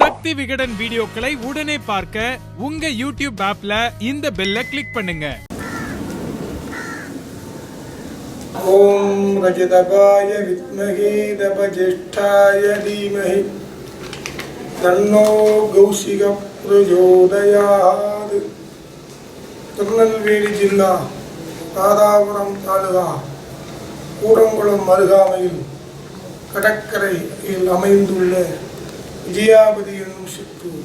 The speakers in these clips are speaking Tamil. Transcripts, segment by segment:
சக்தி விகடன் வீடியோக்களை உடனே பார்க்க உங்க யூடியூப் ஆப்ல இந்த பெல்ல கிளிக் பண்ணுங்க. ஓம் கஜதபாய வித்மகி தபஜிஷ்டாய தீமஹி தன்னோ கௌசிக பிரஜோதயாது. திருநெல்வேலி ஜில்லா தாதாபுரம் தாலுகா கூடங்குளம் அருகாமையில் கடற்கரையில் அமைந்துள்ள விஜயாபதி என்னும் சிற்றூர்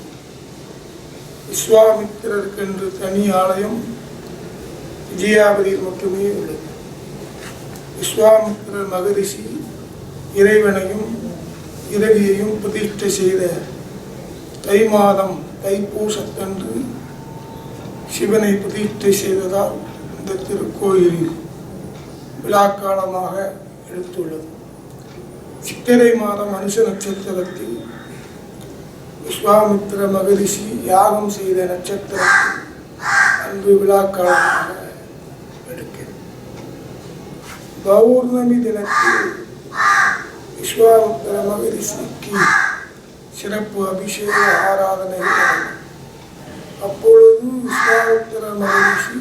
விஸ்வாமித்திரருக்கென்று தனி ஆலயம் விஜயாபதியில் மட்டுமே உள்ளது. விஸ்வாமித்திரர் மகரிஷி இறைவனையும் இரவியையும் பிரதிஷ்டை செய்த தை மாதம் தைப்பூசத்தன்று சிவனை பிரதிஷ்டை செய்ததால் இந்த திருக்கோயில் விழாக்காலமாக எடுத்துள்ளது. சித்திரை மாதம் அனுஷ நட்சத்திரத்தில் விஸ்வாமித்ர மகரிஷி யாகம் செய்த நட்சத்திரத்தில் அன்பு விழாக்காலமாக எடுக்கிறேன் பௌர்ணமி தினத்தில் விஸ்வாமித்ர மகரிஷிக்கு சிறப்பு அபிஷேக ஆராதனை அப்பொழுது விஸ்வாமித்ர மகரிஷி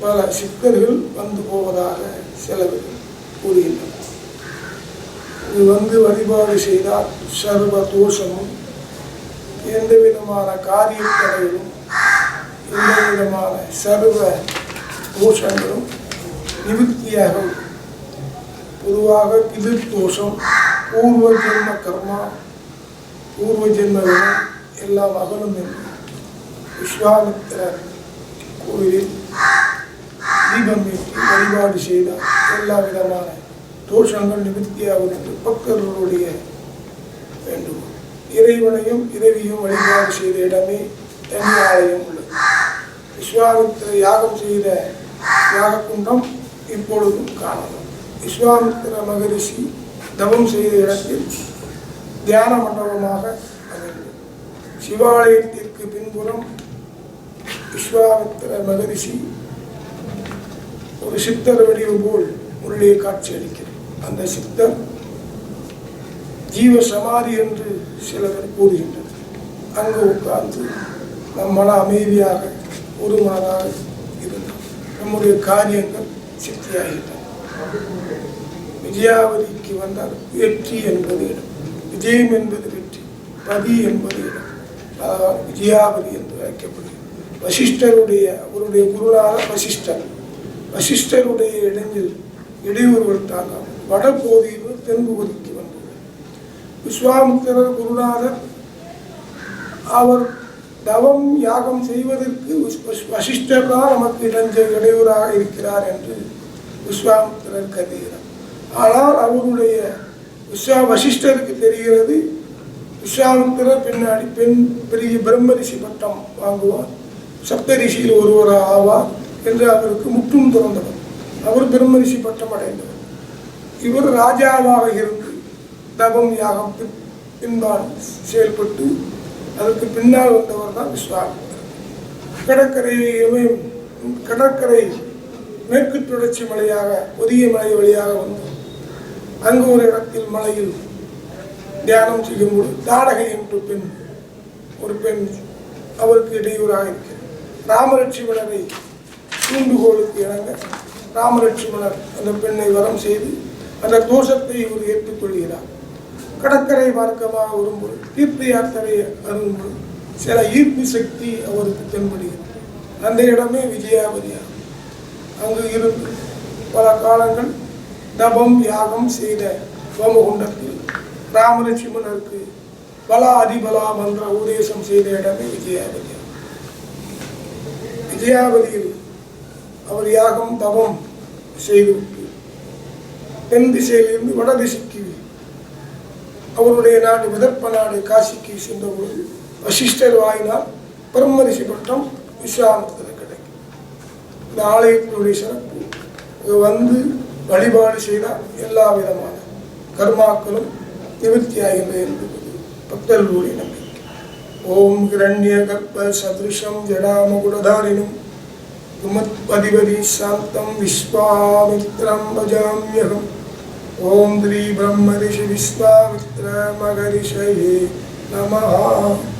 பல சித்தர்கள் வந்து போவதாக சிலர் கூறுகின்றனர் இது வந்து வழிபாடு செய்தால் சர்வ தோஷமும் எந்த விதமான காரிய எந்த விதமான சர்வ தோஷங்களும் நிவர்த்தியாகும் பொதுவாக பிதிர் தோஷம் பூர்வ ஜென்ம கர்மா பூர்வ ஜென்ம வினை எல்லாம் அகலும் என்று விஸ்வாமித்திரர் கோவிலில் தீபம் ஏற்றி வழிபாடு செய்தால் எல்லா விதமான தோஷங்கள் நிவர்த்தியாகும் என்று பக்தர்களுடைய வேண்டுகோள். இறைவனையும் இறைவியும் வழிபாடு செய்த இடமே தனி ஆலயம் உள்ளது. விஸ்வாமித்திர யாகம் செய்த யாகக்குண்டம் இப்பொழுதும் காணலாம் விஸ்வாமித்திர மகரிஷி தவம் செய்த இடத்தில் தியான மண்டபமாக அமைந்தது. சிவாலயத்திற்கு பின்புறம் விஸ்வாமித்திர மகரிஷி ஒரு சித்தர் வடிவு போல் உள்ளே காட்சியளிக்கிறது அந்த சித்தர் ஜீவ சமாதி என்று சிலர் கூறுகின்றனர். அங்கு உட்கார்ந்து நம் மன அமைதியாக ஒரு மனதாக இருந்தார் நம்முடைய காரியங்கள் சித்தியாகின்றன விஜயாவதிக்கு வந்தால் வெற்றி என்பது இடம். விஜயம் என்பது வெற்றி பதி என்பது இடம். அதாவது விஜயாவதி என்று அழைக்கப்படுகிறது. வசிஷ்டருடைய அவருடைய குருநாதர் வசிஷ்டர் வசிஷ்டருடைய இடையில் இடையூறுகள் தாங்காமல் வடபகுதியில் தென்பகுதிக்கு வந்துள்ளது விஸ்வாமித்திரர் குருநாதர் அவர் தவம் யாகம் செய்வதற்கு வசிஷ்டர் தான் நமக்கு இடைஞ்ச இடையூறாக இருக்கிறார் என்று விஸ்வாமித்திரர் கருதுகிறார். ஆனால் அவருடைய விஸ்வா வசிஷ்டருக்கு தெரிகிறது விஸ்வாமித்திரர் பின்னாடி பெண் பெரிய பிரம்மரிஷி பட்டம் வாங்குவார் சப்தரிஷியில் ஒருவர் ஆவார் என்று அவருக்கு முற்றும் திறந்தவர். அவர் பிரம்மரிஷி பட்டம் அடைந்தவர். இவர் ராஜாவாக இருந்து தபம் யாகம் பின்பால் செயல்பட்டு அதற்கு பின்னால் வந்தவர் தான் விஸ்வாமித்திரர் கடற்கரையுமே கடற்கரை மேற்கு தொடர்ச்சி மலையாக ஒதிய மலை வழியாக வந்து அங்கு ஒரு இடத்தில் மலையில் தியானம் செய்யும்போது தாடகை என்று பெண் ஒரு பெண் அவருக்கு இடையூறாக இருக்கிறார். ராமலட்சுமணரை தூண்டுகோளுக்கு இணங்க ராமலட்சுமணர் அந்த பெண்ணை வரம் செய்து அந்த தோஷத்தை இவர் ஏற்றுக்கொள்கிறார். கடற்கரை மார்க்கமாக வரும்போது தீர்த்த யாத்திரை அரும்போது சில ஈர்ப்பு சக்தி அவருக்கு தென்படுகிறது. அந்த இடமே விஜயாபதியாகும். அங்கு இருந்து பல காலங்கள் தபம் யாகம் செய்த சோமகுண்டத்தில் ராமலட்சுமணருக்கு பலா அதிபலா மன்ற உபதேசம் செய்த இடமே விஜயாபதி விஜயாபதியில் அவர் யாகம் தபம் செய்துவிட்டு தென் திசையிலிருந்து வட திசைக்கு அவருடைய நாடு விதர்ப்ப நாடு காசிக்கு சென்ற பொழுது வசிஷ்டர் வாயினால் பிரம்மரிஷி பட்டம் விஸ்வாமித்திரர் கிடைக்கும். இந்த ஆலயத்தினுடைய சிறப்பு வந்து வழிபாடு செய்தால் எல்லா விதமான கர்மாக்களும் நிவர்த்தி என்பது பக்தர்களுடைய நம்பிக்கை. ஓம் கிரண்ய கர்ப்ப சதுஷம் ஜடாமகுடதாரிணும் குமத்பதிபதி சாந்தம் விஸ்வாமித்ரம் பஜாமியகம். ॐ ब्रह्म ऋषि विश्वामित्र मगरिषये नमः।